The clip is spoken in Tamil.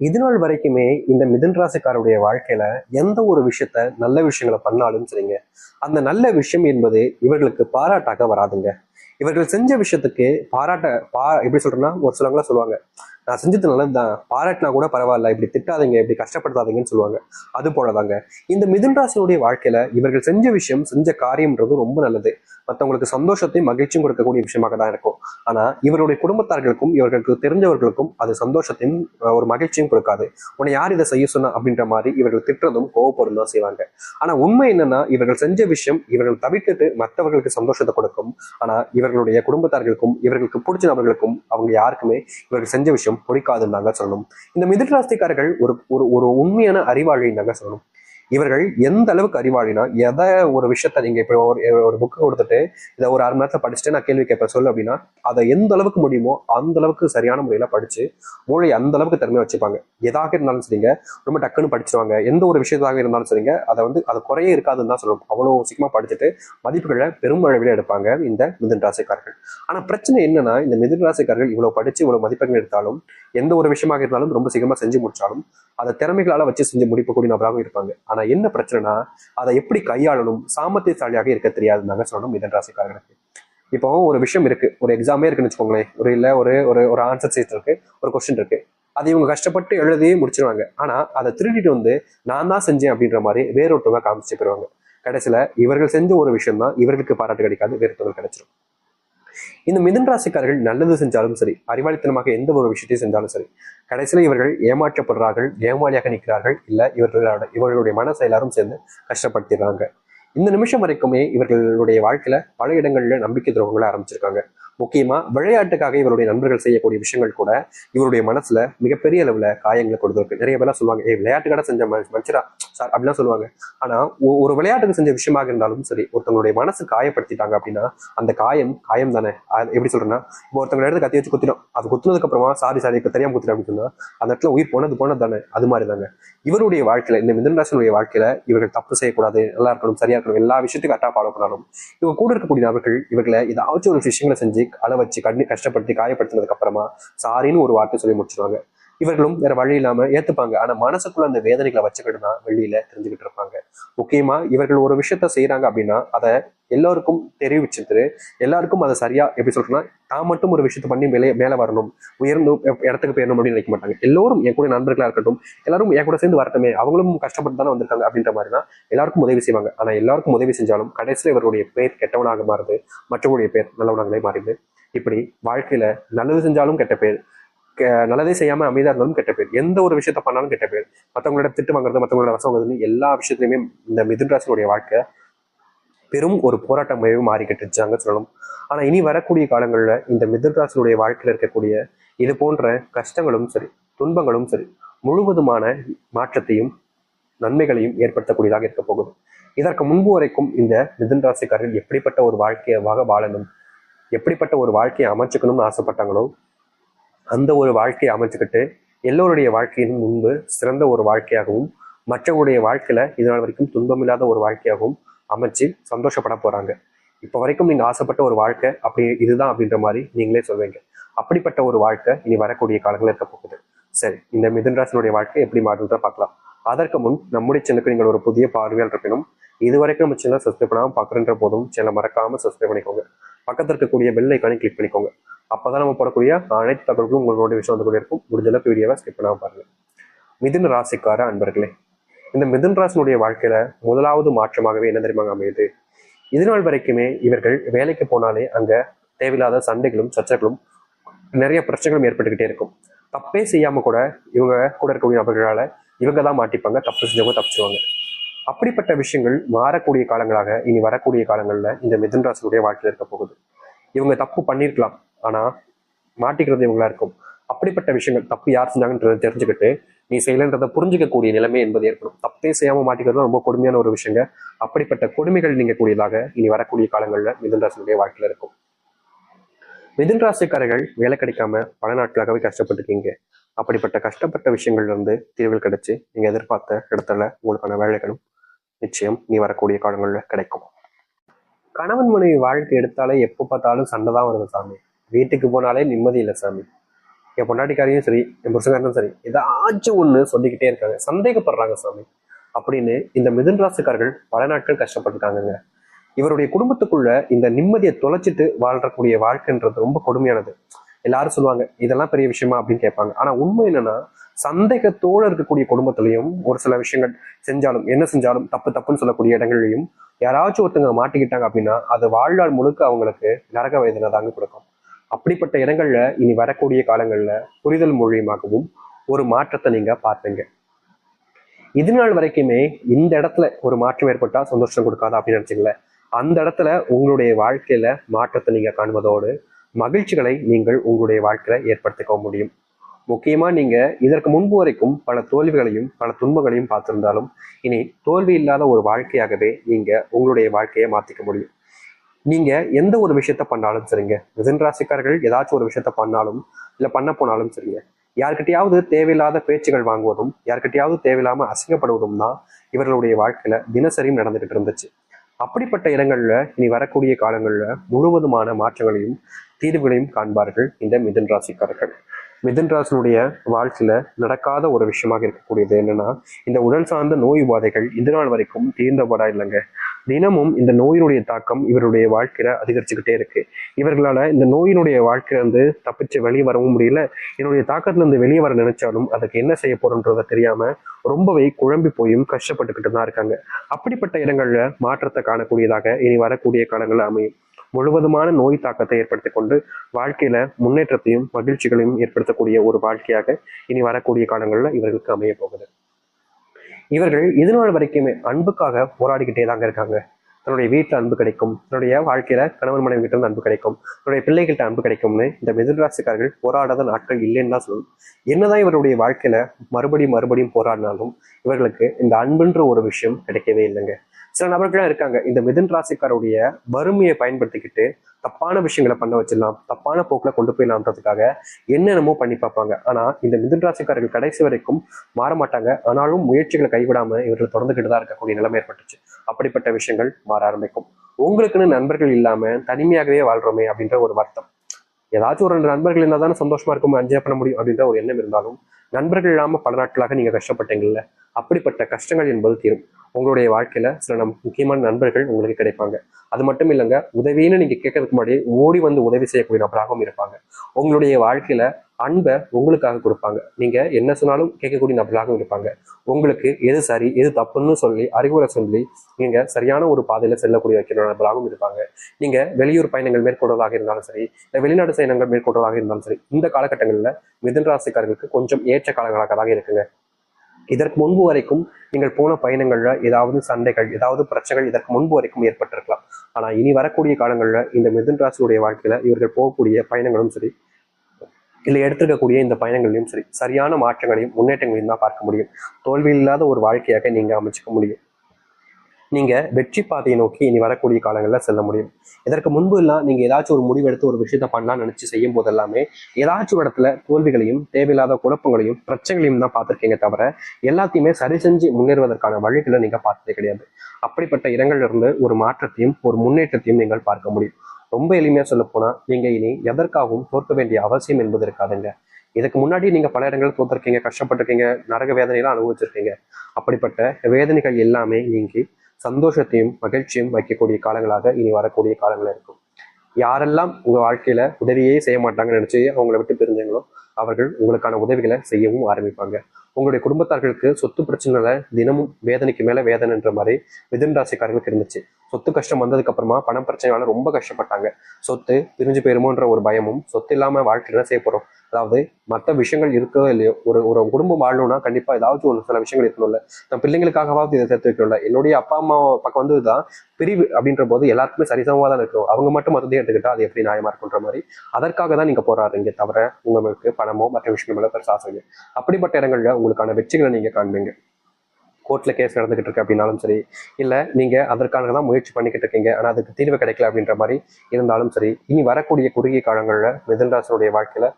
இது நாள் வரைக்குமே இந்த மிதுன் ராசிக்காருடைய வாழ்க்கையில எந்த ஒரு விஷயத்த நல்ல விஷயங்களை பண்ணாலும் சரிங்க. அந்த நல்ல விஷயம் என்பது இவர்களுக்கு பாராட்டாக வராதுங்க. இவர்கள் செஞ்ச விஷயத்துக்கு பாராட்ட பா எப்படி சொல்றேன்னா ஒரு சிலவங்களா சொல்லுவாங்க நான் செஞ்சது நல்லதுதான். பாராட்டினா கூட பரவாயில்ல. இப்படி திட்டாதீங்க. இப்படி கஷ்டப்படுத்தாதீங்கன்னு சொல்லுவாங்க. அது போலதாங்க. இந்த மிதுன் ராசினுடைய வாழ்க்கையில இவர்கள் செஞ்ச விஷயம் செஞ்ச காரியம்ன்றது ரொம்ப நல்லது. மற்றவங்களுக்கு சந்தோஷத்தையும் மகிழ்ச்சியும் கொடுக்கக்கூடிய விஷயமாக தான் இருக்கும். ஆனா இவருடைய குடும்பத்தார்களுக்கும் இவர்களுக்கு தெரிஞ்சவர்களுக்கும் அது சந்தோஷத்தையும் ஒரு மகிழ்ச்சியும் கொடுக்காது. உன்னை யார் இதை செய்ய சொன்னா அப்படின்ற மாதிரி இவர்கள் திட்டுறதும் கோவப்படும் தான் செய்வாங்க. ஆனா உண்மை என்னன்னா இவர்கள் செஞ்ச விஷயம் இவர்கள் தவிர்த்துட்டு மற்றவர்களுக்கு சந்தோஷத்தை கொடுக்கும். ஆனா இவர்களுடைய குடும்பத்தார்களுக்கும் இவர்களுக்கு பிடிச்ச நபர்களுக்கும் அவங்க யாருக்குமே இவர்கள் செஞ்ச விஷயம் பிடிக்காதுன்னு தாங்க சொல்லணும். இந்த மிதிராஸ்திக்காரர்கள் ஒரு ஒரு ஒரு உண்மையான அறிவாளின்னு தாங்க சொல்லணும். இவர்கள் எந்த அளவுக்கு அறிவாளினா எதை ஒரு விஷயத்த நீங்க இப்போ ஒரு ஒரு புக்கு கொடுத்துட்டு இதை ஒரு அரை மணி நேரத்தில் படிச்சுட்டு நான் கேள்வி கேட்பேன் சொல்லு அப்படின்னா அதை எந்த அளவுக்கு முடியுமோ அந்த அளவுக்கு சரியான முறையில படிச்சு மூளை அந்த அளவுக்கு திறமையா வச்சுப்பாங்க. எதாக இருந்தாலும் சரிங்க ரொம்ப டக்குன்னு படிச்சிருவாங்க. எந்த ஒரு விஷயத்தாக இருந்தாலும் சரிங்க அதை வந்து அது குறையே இருக்காதுன்னு தான் சொல்லணும். அவ்வளோ சீக்கிரமா படிச்சுட்டு மதிப்புகளை பெரும் அளவில் எடுப்பாங்க இந்த மிதன் ராசிக்காரர்கள். ஆனா பிரச்சனை என்னன்னா இந்த மிதன் ராசிக்காரர்கள் இவ்வளவு படிச்சு இவ்வளவு மதிப்பெண்கள் எடுத்தாலும் எந்த ஒரு விஷயமாக இருந்தாலும் ரொம்ப சீக்கிரமா செஞ்சு முடிச்சாலும் அதை திறமைகளால வச்சு செஞ்சு முடிக்கக்கூடிய நபராகவும் இருப்பாங்க. ஆனா என்ன பிரச்சனைனா அதை எப்படி கையாளணும் சாமர்த்தியசாலியாக இருக்க தெரியாதுன்னு சொல்லணும் மிதன் ராசிக்காரர்களுக்கு. இப்போ ஒரு விஷயம் இருக்கு ஒரு எக்ஸாமே இருக்குன்னு வச்சுக்கோங்களேன். ஒரு இல்ல ஒரு ஒரு ஒரு ஆன்சர் சீட் இருக்கு ஒரு கொஸ்டின் இருக்கு. அதை இவங்க கஷ்டப்பட்டு எழுதி முடிச்சிருவாங்க. ஆனா அதை திருடிட்டு வந்து நான் தான் செஞ்சேன் அப்படின்ற மாதிரி வேறொருத்தவங்க காமிச்சு போயிருவாங்க கடைசியில இவர்கள் செஞ்ச ஒரு விஷயம் தான் இவர்களுக்கு பாராட்டு கிடைக்காது வேறொருத்தவங்க கிடைச்சிரும். இந்த மிதுன் ராசிக்காரர்கள் நல்லது செஞ்சாலும் சரி அறிவாளித்தனமாக எந்த ஒரு விஷயத்தையும் செஞ்சாலும் சரி கடைசியில் இவர்கள் ஏமாற்றப்படுறார்கள் ஏமாளியாக நிற்கிறார்கள். இல்ல இவர்களோட இவர்களுடைய மனசை எல்லாரும் சேர்ந்து கஷ்டப்படுத்திடுறாங்க. இந்த நிமிஷம் வரைக்குமே இவர்களுடைய வாழ்க்கையில பல இடங்கள்ல நம்பிக்கை துரோகங்களை ஆரம்பிச்சிருக்காங்க. முக்கியமாக விளையாட்டுக்காக இவருடைய நண்பர்கள் செய்யக்கூடிய விஷயங்கள் கூட இவருடைய மனசில் மிகப்பெரிய அளவில் காயங்களை கொடுத்துருக்கு. நிறைய பேர்லாம் சொல்லுவாங்க ஏய் விளையாட்டுக்காக செஞ்ச மனுஷரா? சார் அப்படிலாம் சொல்லுவாங்க. ஆனால் ஒரு விளையாட்டுக்கு செஞ்ச விஷயமாக இருந்தாலும் சரி ஒருத்தவங்களுடைய மனசு காயப்படுத்திட்டாங்க அப்படின்னா அந்த காயம் காயம் தானே. அது எப்படி சொல்கிறேன்னா இப்போ ஒருத்தவங்க எடுத்து கத்தி வச்சு குத்திடும். அது குத்துனதுக்கு அப்புறமா சாரி சாரி இப்போ தெரியாம குத்திடும் அப்படின்னு சொன்னால் அந்த இடத்துல உயிர் போனது போனது தானே. அது மாதிரி தாங்க. இவருடைய வாழ்க்கையில் இந்த மிதனராசனுடைய வாழ்க்கையில் இவர்கள் தப்பு செய்யக்கூடாது நல்லா இருக்கணும் சரியா இருக்கணும் எல்லா விஷயத்துக்கும் கரெக்டாக ஃபாலோ பண்ணணும் இவங்க கூட இருக்கக்கூடிய நபர்கள் இவர்களை ஏதாச்சும் ஒரு விஷயங்களை செஞ்சு அழ வச்சு கண்ணி கஷ்டப்படுத்தி காயப்படுத்தினதுக்கு அப்புறமா சாரின்னு ஒரு வார்த்தை சொல்லி முடிச்சிருவாங்க. இவர்களும் வேற வழி இல்லாம ஏத்துப்பாங்க. ஆனா மனசுக்குள்ள அந்த வேதனைகளை வச்சுக்கிட்டு தான் வெளியில தெரிஞ்சுக்கிட்டு இருப்பாங்க. முக்கியமா இவர்கள் ஒரு விஷயத்த செய்யறாங்க அப்படின்னா அதை எல்லாருக்கும் தெரிவிச்சுட்டு எல்லாருக்கும் அதை சரியா எப்படி சொல்றேன்னா தான் மட்டும் ஒரு விஷயத்த பண்ணி மேலே மேலே வரணும். உயர்ந்து இடத்துக்கு போயிடணும் அப்படின்னு நினைக்க மாட்டாங்க. எல்லோரும் என் கூட நண்பர்களா இருக்கட்டும் எல்லாரும் என் கூட சேர்ந்து வரட்டுமே அவங்களும் கஷ்டப்பட்டு தானே வந்திருக்காங்க அப்படின்ற மாதிரி தான் எல்லாருக்கும் உதவி செய்வாங்க. ஆனா எல்லாருக்கும் உதவி செஞ்சாலும் கடைசியில் இவருடைய பேர் கெட்டவனாக மாறுது மற்றவங்களுடைய பேர் நல்லவனாகவே மாறிடுது. இப்படி வாழ்க்கையில நல்லது செஞ்சாலும் கெட்ட பேர் நல்லதே செய்யாமல் அமைதியாக இருந்தாலும் கெட்ட பேர். எந்த ஒரு விஷயத்த பண்ணாலும் கெட்ட பேர். மற்றவங்களோட திட்டு வாங்குறது மற்றவங்களோட வசம் வாங்குறதுன்னு எல்லா விஷயத்துலையுமே இந்த மிதுன் ராசினுடைய வாழ்க்கை பெரும் ஒரு போராட்டமாகவே மாறிக்கிட்டு இருச்சாங்க சொல்லணும். ஆனால் இனி வரக்கூடிய காலங்களில் இந்த மிதுன் ராசினுடைய வாழ்க்கையில் இருக்கக்கூடிய இது போன்ற கஷ்டங்களும் சரி துன்பங்களும் சரி முழுவதுமான மாற்றத்தையும் நன்மைகளையும் ஏற்படுத்தக்கூடியதாக இருக்க போகுது. இதற்கு முன்பு வரைக்கும் இந்த மிதுன் ராசிக்காரர்கள் எப்படிப்பட்ட ஒரு வாழ்க்கையாக வாழணும் எப்படிப்பட்ட ஒரு வாழ்க்கையை அமைச்சுக்கணும்னு ஆசைப்பட்டாங்களோ அந்த ஒரு வாழ்க்கையை அமைச்சுக்கிட்டு எல்லோருடைய வாழ்க்கையின் முன்பு சிறந்த ஒரு வாழ்க்கையாகவும் மற்றவருடைய வாழ்க்கையில இதனால் வரைக்கும் துன்பமில்லாத ஒரு வாழ்க்கையாகவும் அமைச்சு சந்தோஷப்பட போறாங்க. இப்போ வரைக்கும் நீங்க ஆசைப்பட்ட ஒரு வாழ்க்கை அப்படி இதுதான் அப்படின்ற மாதிரி நீங்களே சொல்வீங்க. அப்படிப்பட்ட ஒரு வாழ்க்கை இனி வரக்கூடிய காலங்களில் இருக்க போகுது. சரி இந்த மிதுன்ராசனுடைய வாழ்க்கை எப்படி மாறுன்றத பார்க்கலாம். அதற்கு முன் நம்முடைய சேனலுக்கு நீங்கள் ஒரு புதிய பார்வையால் இருப்பினும் இதுவரைக்கும் நம்ம சேனல் சப்ஸ்கிரைப் பண்ணாமல் பார்க்குறன்ற போதும் சேனலை மறக்காம சப்ஸ்கிரைப் பண்ணிக்கோங்க. பக்கத்தில் இருக்கக்கூடிய பெல் ஐக்கானே கிளிக் பண்ணிக்கோங்க. அப்பதான் நம்ம போடக்கூடிய அனைத்து தகவல்களும் உங்களோட நோட்டிஃபிகேஷன் வந்து கூட இருக்கும் முடிஞ்சளவுக்கு வீடியோவை ஸ்கிப் பண்ணாமல் பாருங்க. மிதுன் ராசிக்கார அன்பர்களே இந்த மிதுன் ராசினுடைய வாழ்க்கையில முதலாவது மாற்றமாகவே என்ன தெரியுமாங்க அமையுது? இது வரைக்குமே இவர்கள் வேலைக்கு போனாலே அங்க தேவையில்லாத சண்டைகளும் சர்ச்சைகளும் நிறைய பிரச்சனைகளும் ஏற்பட்டுக்கிட்டே இருக்கும். தப்பே செய்யாம கூட இவங்க கூட இருக்கக்கூடிய நபர்களால இவங்க தான் மாட்டிப்பாங்க தப்பு செஞ்சவங்க தப்பிச்சுவாங்க அப்படிப்பட்ட விஷயங்கள் மாறக்கூடிய காலங்களாக இனி வரக்கூடிய காலங்கள்ல இந்த மிதுன் ராசினுடைய வாழ்க்கையில இருக்க போகுது. இவங்க தப்பு பண்ணியிருக்கலாம் ஆனா மாட்டிக்கிறது இவங்களா இருக்கும். அப்படிப்பட்ட விஷயங்கள் தப்பு யார் செஞ்சாங்கன்றதை தெரிஞ்சுக்கிட்டு நீ செய்யலைன்றதை புரிஞ்சுக்கக்கூடிய நிலைமை என்பது ஏற்படும். தப்பே செய்யாம மாட்டிக்கிறது ரொம்ப கொடுமையான ஒரு விஷயங்க. அப்படிப்பட்ட கொடுமைகள் நீங்கக்கூடியதாக இனி வரக்கூடிய காலங்கள்ல மிதுன் வாழ்க்கையில் வாழ்க்கையில இருக்கும். மிதுன் ராசிக்காரர்கள் வேலை கிடைக்காம பல நாட்களாகவே கஷ்டப்பட்டிருக்கீங்க. அப்படிப்பட்ட கஷ்டப்பட்ட விஷயங்கள்ல இருந்து தீர்வுகள் கிடைச்சு நீங்க எதிர்பார்த்த இடத்துல உங்களுக்கான வேலைகளும் நிச்சயம் நீ வரக்கூடிய காலங்கள்ல கிடைக்கும். கணவன் மனைவி வாழ்க்கை எடுத்தாலே எப்போ பார்த்தாலும் சண்டை தான் வருது சாமி. வீட்டுக்கு போனாலே நிம்மதி இல்லை சாமி. என் பொண்டாட்டிக்காரையும் சரி என் புருஷக்காரனும் சரி ஏதாச்சும் ஒன்று சொல்லிக்கிட்டே இருக்காங்க. சந்தேகப்படுறாங்க சாமி. அப்படின்னு இந்த மிதுன் ராசிக்காரர்கள் பல நாட்கள் கஷ்டப்பட்டுருக்காங்கங்க இவருடைய குடும்பத்துக்குள்ள இந்த நிம்மதியை தொலைச்சிட்டு வாழ்றக்கூடிய வாழ்க்கைன்றது ரொம்ப கொடுமையானது. எல்லாரும் சொல்லுவாங்க இதெல்லாம் பெரிய விஷயமா? அப்படின்னு கேட்பாங்க. ஆனா உண்மை என்னன்னா சந்தேகத்தோடு இருக்கக்கூடிய குடும்பத்திலையும் ஒரு சில விஷயங்கள் செஞ்சாலும் என்ன செஞ்சாலும் தப்பு தப்புன்னு சொல்லக்கூடிய இடங்கள்லையும் யாராச்சும் ஒருத்தங்க மாட்டிக்கிட்டாங்க அப்படின்னா அது வாழ்நாள் முழுக்க அவங்களுக்கு நரக வேதனை தாங்க கொடுக்கும். அப்படிப்பட்ட இடங்கள்ல இனி வரக்கூடிய காலங்கள்ல புரிதல் மூலியமாகவும் ஒரு மாற்றத்தை நீங்க பார்ப்பீங்க. இது நாள் வரைக்குமே இந்த இடத்துல ஒரு மாற்றம் ஏற்பட்டா சந்தோஷம் கொடுக்காதா அப்படின்னு நினைச்சீங்களே? அந்த இடத்துல உங்களுடைய வாழ்க்கையில மாற்றத்தை நீங்க காண்பதோடு மகிழ்ச்சிகளை நீங்கள் உங்களுடைய வாழ்க்கையில ஏற்படுத்திக்க முடியும். முக்கியமா நீங்க இதற்கு முன்பு வரைக்கும் பல தோல்விகளையும் பல துன்பங்களையும் பார்த்திருந்தாலும் இனி தோல்வி இல்லாத ஒரு வாழ்க்கையாகவே நீங்க உங்களுடைய வாழ்க்கையை மாத்திக்க முடியும். நீங்க எந்த ஒரு விஷயத்த பண்ணாலும் சரிங்க. மிதன் ராசிக்காரர்கள் ஏதாச்சும் ஒரு விஷயத்த பண்ணாலும் இல்ல பண்ண போனாலும் சரிங்க. யார்கிட்டயாவது தேவையில்லாத பேச்சுகள் வாங்குவதும் யார்கிட்டயாவது தேவையில்லாம அசிங்கப்படுவதும் தான் இவர்களுடைய வாழ்க்கையில தினசரியும் நடந்துகிட்டு இருந்துச்சு. அப்படிப்பட்ட இடங்கள்ல இனி வரக்கூடிய காலங்கள்ல முழுவதுமான மாற்றங்களையும் தீர்வுகளையும் காண்பார்கள் இந்த மிதன் ராசிக்காரர்கள். மிதன்ராசனுடைய வாழ்க்கையில நடக்காத ஒரு விஷயமாக இருக்கக்கூடியது என்னன்னா இந்த உடல் சார்ந்த நோய் உபாதைகள் இந்த நாள் வரைக்கும் தீர்ந்தபடா இல்லைங்க. தினமும் இந்த நோயினுடைய தாக்கம் இவருடைய வாழ்க்கையில அதிகரிச்சுக்கிட்டே இருக்கு. இவர்களால இந்த நோயினுடைய வாழ்க்கையில இருந்து தப்பிச்சு வெளியே வரவும் முடியல. என்னுடைய தாக்கத்துல இருந்து வெளியே வர நினைச்சாலும் அதுக்கு என்ன செய்ய போறோன்றத தெரியாம ரொம்பவே குழம்பி போயும் கஷ்டப்பட்டுக்கிட்டு தான் இருக்காங்க. அப்படிப்பட்ட இடங்கள்ல மாற்றத்தை காணக்கூடியதாக இனி வரக்கூடிய காலங்கள் அமையும். முழுவதுமான நோய் தாக்கத்தை ஏற்படுத்தி கொண்டு வாழ்க்கையில முன்னேற்றத்தையும் மகிழ்ச்சிகளையும் ஏற்படுத்தக்கூடிய ஒரு வாழ்க்கையாக இனி வரக்கூடிய காலங்களில் இவர்களுக்கு அமைய போகுது. இவர்கள் இதுநாள் வரைக்குமே அன்புக்காக போராடிக்கிட்டே தாங்க இருக்காங்க. தன்னுடைய வீட்டில் அன்பு கிடைக்கும் தன்னுடைய வாழ்க்கையில கணவன் மனைவி கிட்ட இருந்து அன்பு கிடைக்கும் தன்னுடைய பிள்ளைகள்கிட்ட அன்பு கிடைக்கும்னு இந்த மிதுராசிக்காரர்கள் போராடாத நாட்கள் இல்லைன்னு தான் சொல்லணும். என்னதான் இவருடைய வாழ்க்கையில மறுபடியும் மறுபடியும் போராடினாலும் இவர்களுக்கு இந்த அன்புன்ற ஒரு விஷயம் கிடைக்கவே இல்லைங்க. சில நபர்கள்லாம் இருக்காங்க. இந்த மிதன் ராசிக்காருடைய வறுமையை பயன்படுத்திக்கிட்டு தப்பான விஷயங்களை பண்ண வச்சிடலாம் தப்பான போக்கில் கொண்டு போயிடலாம்ன்றதுக்காக என்னென்னமோ பண்ணி பார்ப்பாங்க. ஆனா இந்த மிதன் ராசிக்காரர்கள் கடைசி வரைக்கும் மாற மாட்டாங்க. ஆனாலும் முயற்சிகளை கைவிடாம இவர்கள் தொடர்ந்துகிட்டு தான் இருக்கக்கூடிய நிலைமை ஏற்பட்டுச்சு. அப்படிப்பட்ட விஷயங்கள் மாற ஆரம்பிக்கும். உங்களுக்குன்னு நண்பர்கள் இல்லாம தனிமையாகவே வாழ்றோமே அப்படின்ற ஒரு வருத்தம். ஏதாச்சும் ஒரு ரெண்டு நண்பர்கள் இருந்தால் தானே சந்தோஷமா இருக்கும் என்ஜாய் பண்ண முடியும் அப்படின்ற ஒரு எண்ணம் இருந்தாலும் நண்பர்கள் இல்லாம பல நாட்களாக நீங்க கஷ்டப்பட்டீங்கல்ல அப்படிப்பட்ட கஷ்டங்கள் என்பது தீரும். உங்களுடைய வாழ்க்கையில சில நம் முக்கியமான நண்பர்கள் உங்களுக்கு கிடைப்பாங்க. அது மட்டும் இல்லைங்க உதவின்னு நீங்க கேட்கறதுக்கு முன்னாடி ஓடி வந்து உதவி செய்யக்கூடிய நபராகவும் இருப்பாங்க. உங்களுடைய வாழ்க்கையில அன்பை உங்களுக்காக கொடுப்பாங்க. நீங்க என்ன சொன்னாலும் கேட்கக்கூடிய நபராகவும் இருப்பாங்க. உங்களுக்கு எது சரி எது தப்புன்னு சொல்லி அறிவுரை சொல்லி நீங்க சரியான ஒரு பாதையில செல்லக்கூடிய வைக்கிற நபராகவும் இருப்பாங்க. நீங்க வெளியூர் பயணங்கள் மேற்கொள்வதாக இருந்தாலும் சரி இல்லை வெளிநாடு பயணங்கள் மேற்கொள்வதாக இருந்தாலும் சரி இந்த காலகட்டங்களில் மிதுன் ராசிக்காரர்களுக்கு கொஞ்சம் ஏற்ற காலங்களாக தான் இருக்குங்க. இதற்கு முன்பு வரைக்கும் நீங்கள் போன பயணங்களில் ஏதாவது சண்டைகள் ஏதாவது பிரச்சனைகள் இதற்கு முன்பு வரைக்கும் ஏற்பட்டிருக்கலாம். ஆனால் இனி வரக்கூடிய காலங்களில் இந்த மிதுன் ராசியுடைய வாழ்க்கையில் இவர்கள் போகக்கூடிய பயணங்களும் சரி இல்லை எடுத்திருக்கக்கூடிய இந்த பயணங்களையும் சரி சரியான மாற்றங்களையும் முன்னேற்றங்களையும் தான் பார்க்க முடியும். தோல்வி இல்லாத ஒரு வாழ்க்கையாக நீங்கள் அமைச்சிக்க முடியும். நீங்கள் வெற்றி பாதையை நோக்கி இனி வரக்கூடிய காலங்களில் செல்ல முடியும். இதற்கு முன்பு எல்லாம் நீங்கள் ஏதாச்சும் ஒரு முடிவெடுத்து ஒரு விஷயத்த பண்ணலாம்னு நினச்சி செய்யும் போதெல்லாமே ஏதாச்சும் ஒரு இடத்துல தோல்விகளையும் தேவையில்லாத குழப்பங்களையும் பிரச்சனைகளையும் தான் பார்த்துருக்கீங்க தவிர எல்லாத்தையுமே சரி செஞ்சு முன்னேறுவதற்கான வழிகளை நீங்கள் பார்த்ததே கிடையாது. அப்படிப்பட்ட இடங்களிலிருந்து ஒரு மாற்றத்தையும் ஒரு முன்னேற்றத்தையும் நீங்கள் பார்க்க முடியும். ரொம்ப எளிமையாக சொல்ல போனால் நீங்கள் இனி எதற்காகவும் தோற்க வேண்டிய அவசியம் என்பது இருக்காதுங்க. இதுக்கு முன்னாடி நீங்க பல இடங்களில் தோத்திருக்கீங்க கஷ்டப்பட்டிருக்கீங்க நரக வேதனையெல்லாம் அனுபவிச்சிருக்கீங்க. அப்படிப்பட்ட வேதனைகள் எல்லாமே நீங்கி சந்தோஷத்தையும் மகிழ்ச்சியும் வைக்கக்கூடிய காலங்களாக இனி வரக்கூடிய காலங்கள் இருக்கும். யாரெல்லாம் உங்க வாழ்க்கையில உதவியே செய்ய மாட்டாங்கன்னு நினைச்சு அவங்கள விட்டு பிரிஞ்சாங்களோ அவர்கள் உங்களுக்கான உதவிகளை செய்யவும் ஆரம்பிப்பாங்க. உங்களுடைய குடும்பத்தார்களுக்கு சொத்து பிரச்சனைல தினமும் வேதனைக்கு மேல வேதனைன்ற மாதிரி மிதன் ராசிக்காரர்களுக்கு இருந்துச்சு. சொத்து கஷ்டம் வந்ததுக்கு அப்புறமா பணம் பிரச்சனையால ரொம்ப கஷ்டப்பட்டாங்க. சொத்து பிரிஞ்சு போயிருமோன்ற ஒரு பயமும் சொத்து இல்லாம வாழ்க்கையில என்ன செய்ய போறோம்? அதாவது மற்ற விஷயங்கள் இருக்கோ இல்லையோ ஒரு ஒரு குடும்பம் வாழணும்னா கண்டிப்பா ஏதாச்சும் ஒரு சில விஷயங்கள் இருக்கணும்ல. நம்ம பிள்ளைங்களுக்காகவாவது இதை சேர்த்து வைக்கணும்ல. என்னுடைய அப்பா அம்மா பக்கம் வந்து தான் பிரிவு அப்படின்ற போது எல்லாருக்குமே சரிசமமாக தான் இருக்கும். அவங்க மட்டும் மொத்தத்தையும் எடுத்துக்கிட்டா அது எப்படி நியாயமா இருக்குன்ற மாதிரி. அதற்காக தான் நீங்க போராடுறீங்க. தவிர உங்களுக்கு பணமோ மற்ற விஷயங்களோ பெருசாக ஆசைங்க அப்படிப்பட்ட இடங்கள்ல உங்களுக்கான வெற்றிகளை நீங்க காண்பீங்க. கோர்ட்டில் கேஸ் நடந்துகிட்டு இருக்கு அப்படின்னாலும் சரி இல்லை நீங்கள் அதற்காக தான் முயற்சி பண்ணிக்கிட்டு இருக்கீங்க ஆனால் அதுக்கு தீர்வு கிடைக்கல அப்படின்ற மாதிரி இருந்தாலும் சரி இனி வரக்கூடிய குறுகிய காலங்களில் மிதன்ராசனுடைய வாழ்க்கையில்